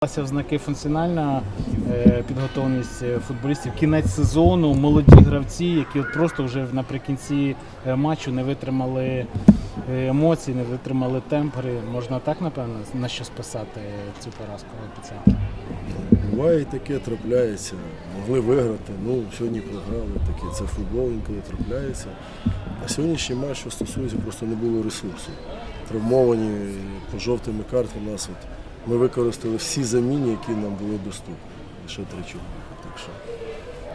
в знаки функціональна е, підготовленість е, футболістів, кінець сезону, молоді гравці, які просто вже наприкінці е, матчу не витримали емоцій, не витримали темпери. Можна так, напевно, на що списати цю поразку епіцентру? Буває таке трапляється. Могли виграти. Ну, сьогодні програли таке. Це футбол інколи трапляється. А сьогоднішній матч, що стосується, просто не було ресурсу. Травмовані по жовтими картами нас от, ми використали всі заміни, які нам були доступні. Ще три чоловіка. Так що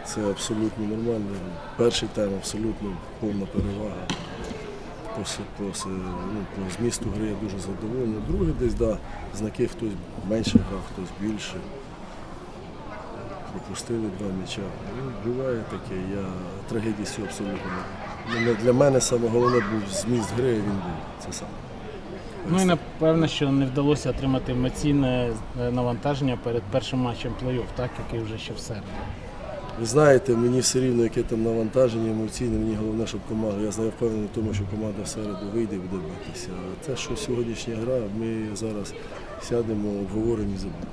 це абсолютно нормально. Перший тайм абсолютно повна перевага. По, по, ну, по змісту гри я дуже задоволений. Другий десь, да, знаки хтось менше грав, хтось більше. Пропустили два м'яча. Ну, буває таке, я трагедії абсолютно не. Для мене саме головне був зміст гри, він був. Це саме. Ну і напевно, що не вдалося отримати емоційне е, навантаження перед першим матчем плей-офф, так, який вже ще в середу. Ви знаєте, мені все рівно, яке там навантаження емоційне, мені головне, щоб команда. Я знаю впевнений в тому, що команда в середу вийде і буде битися. А те, що сьогоднішня гра, ми зараз сядемо, обговоримо і забудемо.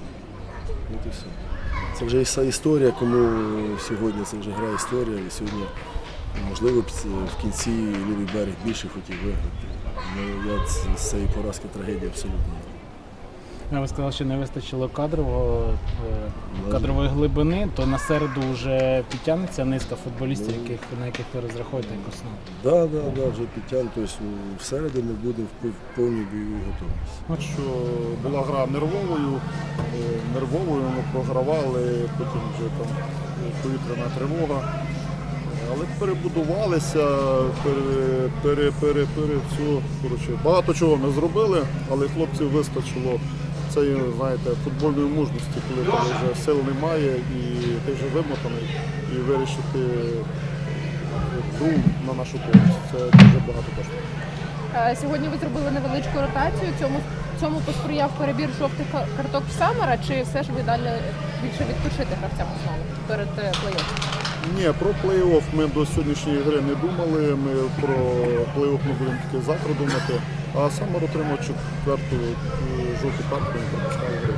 Це вже історія, кому сьогодні це вже гра історія. І сьогодні, можливо, в кінці лівий берег більше хотів виграти. Ну, я з- цієї поразки трагедії абсолютно ви сказали, що не вистачило кадрового, е, Ну, кадрової глибини, то на середу вже підтягнеться низка футболістів, яких, на яких ви розраховуєте як основу. Так, да, да, вже підтягнуто. Тобто в середу ми будемо в повній бойовій готовності. що була гра нервовою, е, нервовою ми програвали, потім вже там е, повітряна тривога. Але перебудувалися, пере, пере, пере, пере всю, коротше, багато чого ми зробили, але хлопців вистачило цієї, знаєте, футбольної мужності, коли в вже сил немає і ти вже вимотаний, і вирішити гру на нашу користь. Це дуже багато коштує. Е, Сьогодні ви зробили невеличку ротацію. Цьому цьому посприяв перебір жовтих карток в Самара, чи все ж ви далі більше відпочити гравцям знову перед е, плей-офф? Ні, про плей-офф ми до сьогоднішньої гри не думали. Ми про плей-офф ми будемо тільки завтра думати. А Самар отримав четверту е, жовту картку і пропускав гру.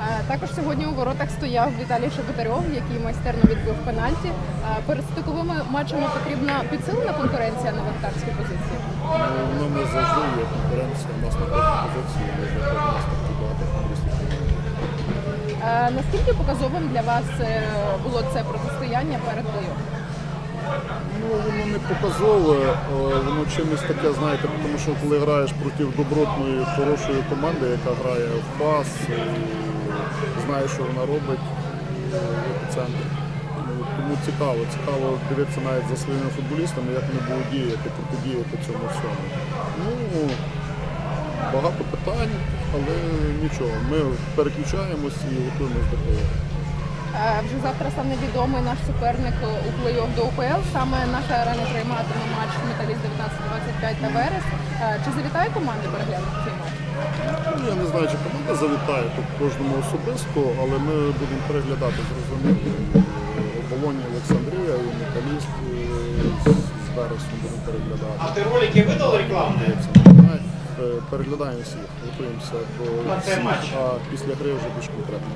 Е, Також сьогодні у воротах стояв Віталій Шебетарьов, який майстерно відбив пенальті. Е, Перед стиковими матчами потрібна підсилена конкуренція на воротарській позиції. Ну, не завжди є конкуренція у нас на позиції, Наскільки показовим для вас е, було це протистояння перед плей-офф? Ну, воно не показове, е, воно чимось таке, знаєте, тому що коли граєш проти добротної, хорошої команди, яка грає в пас, і знає, що вона робить е, в епіцентрі. Ну, Тому цікаво, цікаво дивитися навіть за своїми футболістами, як вони будуть діяти, протидіяти цьому всьому. Ну, багато питань, але нічого. Ми переключаємось і готуємось до того. Е, Вже завтра стане відомий наш суперник у плей-офф до УПЛ. Саме наша арена прийматиме матч Металіст 19-25 на верес. Е, Чи завітає команда переглянути цей матч? Ну, я не знаю, чи команда завітає тут кожному особисто, але ми будемо переглядати зрозуміло. Оболоні Олександрія і Металіст е, з- вересня будемо переглядати. А ти ролики видал рекламные? Переглядаємо всіх, готуємося до всіх, а після гри вже більш конкретно.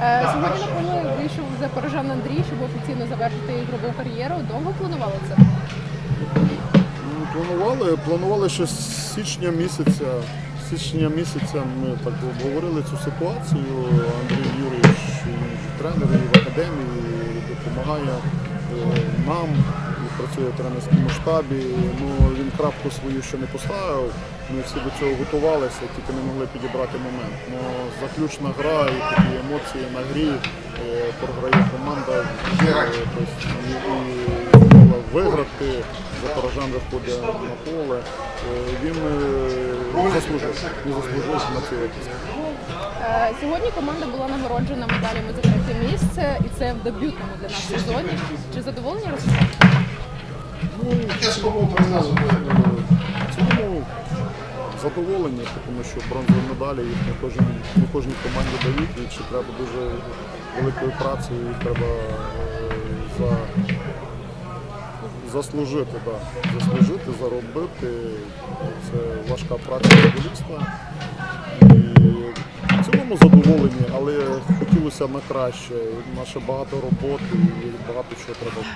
Е, Сьогодні на поле вийшов запорожан Андрій, щоб офіційно завершити ігрову кар'єру. Довго планували це? Ну, Планували, планували ще з січня місяця. З січня місяця ми так обговорили цю ситуацію. Андрій Юрійович тренер і в академії і допомагає е, нам і працює в тренерському штабі. Ну, крапку свою ще не поставив. Ми всі до цього готувалися, тільки не могли підібрати момент. Ну, заключна гра і такі емоції на грі е, програє команда. е, Тобто, і, і виграти. Запорожан виходить на поле. Е, Він заслужив, він заслужив на випуск. Е, Сьогодні команда була нагороджена медалями за третє місце, і це в дебютному для нас сезоні. Чи задоволені результатом? Кому прогнозу будет? В цілому задоволені, тому що бронзові медалі їх не кожній, не кожній команді дають, і ще треба дуже великою працею, їх треба е, за, заслужити, да. заслужити, заробити. Це важка праця футболіста. В цілому задоволені, але хотілося на краще. Наше багато роботи і багато чого треба